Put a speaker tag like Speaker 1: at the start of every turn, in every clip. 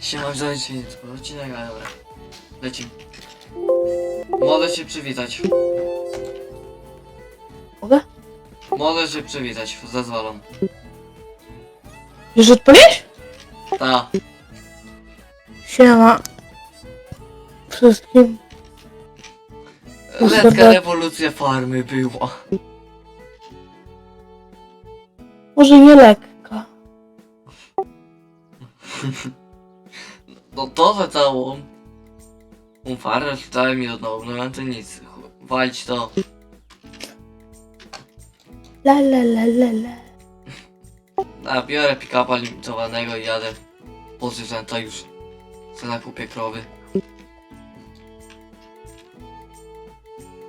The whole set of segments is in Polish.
Speaker 1: Siema, wziąć odcinek, ale dobra. Lecimy. Mogę się przywitać.
Speaker 2: Mogę?
Speaker 1: Mogę się przywitać, zezwalam.
Speaker 2: Już odpaliłeś?
Speaker 1: Ta.
Speaker 2: Siema. Wszystkim.
Speaker 1: Lekka rewolucja farmy była.
Speaker 2: Może nie lekka.
Speaker 1: No to za całą. Um farmę wstałem mi nowa, no to nic. Walić to.
Speaker 2: La la la la la.
Speaker 1: A biorę pick-upa limitowanego i jadę po zwierzęta już. Co nakupię krowy.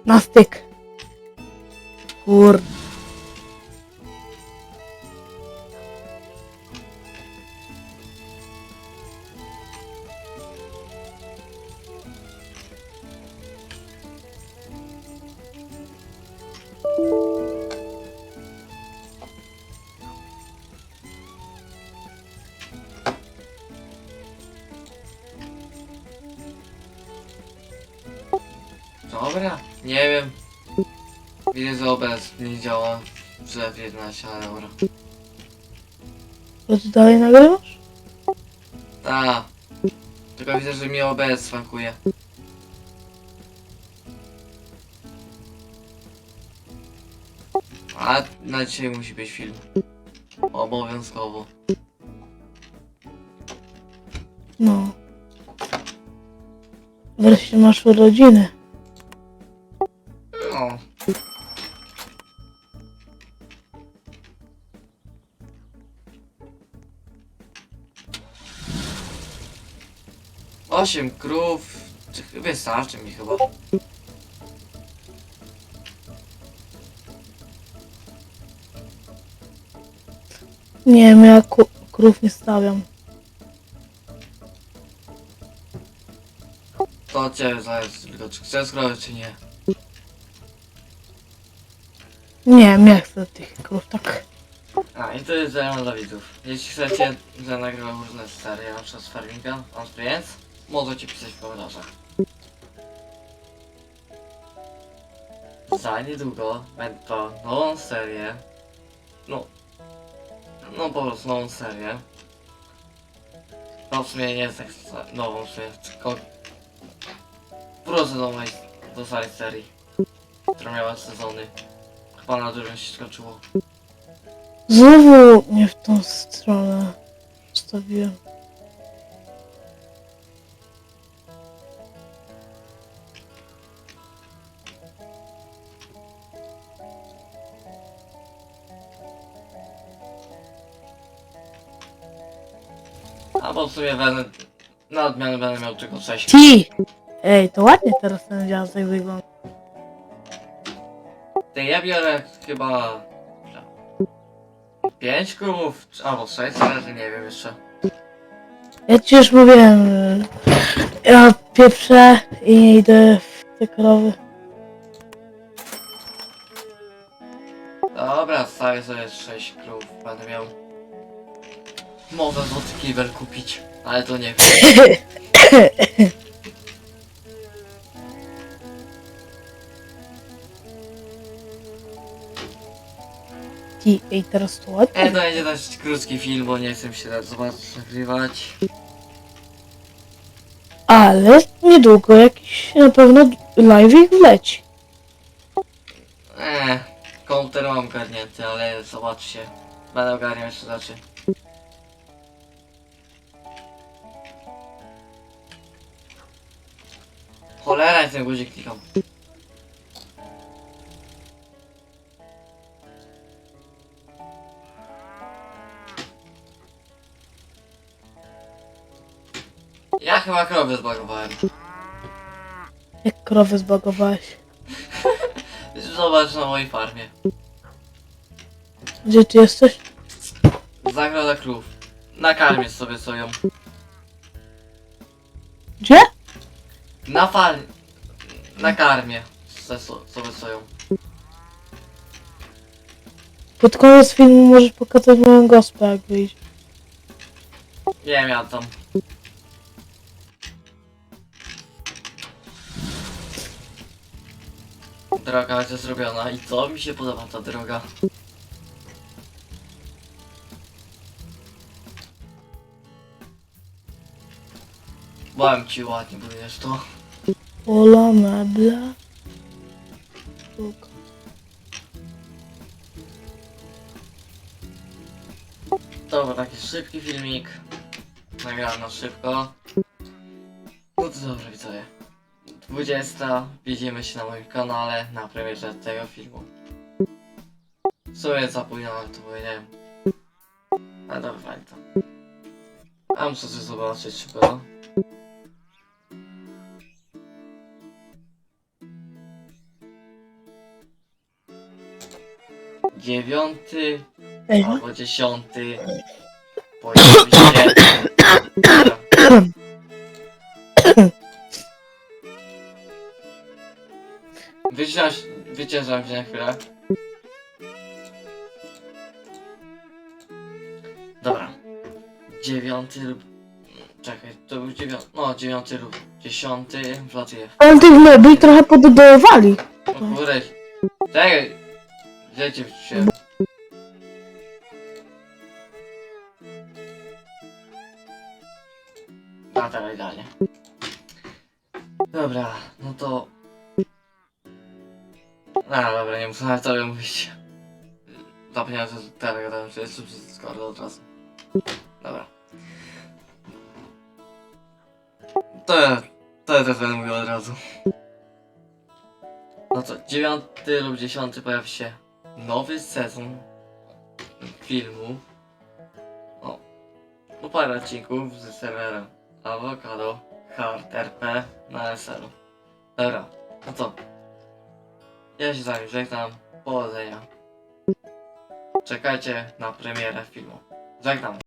Speaker 2: Na styk. Kur...
Speaker 1: Dobra, nie wiem. Widzę, że OBS nie działa przy F11, ale dobra.
Speaker 2: To ty dalej nagrywasz?
Speaker 1: Ta. Tylko widzę, że mi OBS swankuje. A na dzisiaj musi być film. Obowiązkowo.
Speaker 2: No. Wreszcie masz urodziny.
Speaker 1: Osiem krów. Czy- Wystarczy mi chyba.
Speaker 2: Nie wiem, ja ku- krów nie stawiam.
Speaker 1: To ciebie zależy tylko, czy chcesz krowy, czy nie.
Speaker 2: Nie wiem, ja chcę tych krów, tak.
Speaker 1: A, i to jest zajęło dla widzów. Jeśli chcecie, że nagrywam różne serie, na przykład z Farminga, on Experience, możecie pisać w komentarzach. Za niedługo będą nową serię. No. No po prostu nową serię. No w sumie nie jest tak nową sumie, tylko po prostu nowej do samej serii. Która miała sezony. Chyba na dużym się skończyło.
Speaker 2: Znowu nie w tą stronę stawiłem.
Speaker 1: Albo w sumie będę, na odmianę będę miał tylko 6.
Speaker 2: Ci! Ej, to ładnie teraz ten dziadek wygląda.
Speaker 1: Ty ja biorę chyba 5 krów, czy- albo 6, zależy, nie wiem jeszcze.
Speaker 2: Ja ci już mówiłem, ja pieprzę i nie idę w te krowy.
Speaker 1: Dobra, stawię sobie 6 krów, będę miał. Może złoty kiwer kupić, ale to nie wiem.
Speaker 2: Ci, ej, teraz to ładnie.
Speaker 1: E, to będzie dość krótki film, bo nie chcę się tak zobaczyć, nagrywać.
Speaker 2: Ale niedługo jakiś na pewno live wleci.
Speaker 1: Eee, komputer mam ogarnięty, ale zobaczcie. Będę ogarniał jeszcze rzeczy. Cholera, ten guzik klikam. Ja chyba krowy zbagowałem.
Speaker 2: Jak krowy zbagowałeś.
Speaker 1: Zobacz na mojej farmie.
Speaker 2: Gdzie ty jesteś?
Speaker 1: Zagroda krów. Na karmie sobie stoją.
Speaker 2: Gdzie?
Speaker 1: Na fal... Na karmie se- so- sobie stoją.
Speaker 2: Pod koniec filmu możesz pokazać moją gospę, jak wyjdzie.
Speaker 1: Wiem, ja tam. Droga będzie zrobiona i co? Mi się podoba ta droga. Bałem ci ładnie budujesz to.
Speaker 2: Pola, mebla. Spoko.
Speaker 1: To był taki szybki filmik. Nagrałem na szybko. No to dobra widzowie. 20. Widzimy się na moim kanale na premierze tego filmu. W sumie za późno to powiedziałem. Ale dobra, to. A muszę coś zobaczyć szybko. Dziewiąty albo dziesiąty pojawi się. Wyciąż, wyciążam się na chwilę. Dobra. Dziewiąty lub... Czekaj, to był dziewiąty... No, dziewiąty lub dziesiąty wlatuje.
Speaker 2: ale tych mebli trochę poddawali.
Speaker 1: No. Czekaj. Cię wciąłem? A teraz idealnie. Dobra, no to... A, dobra, nie muszę tobie mówić. Zapomniałem, że teraz gadałem, że jest przez Discorda od razu. Dobra. To ja, to ja też będę mówił od razu. No to dziewiąty lub dziesiąty pojawi się nowy sezon filmu. O, no parę odcinków z serwerem Avocado Hard RP na SL. Dobra, no to ja się z wami żegnam. Powodzenia. Czekajcie na premierę filmu. Żegnam.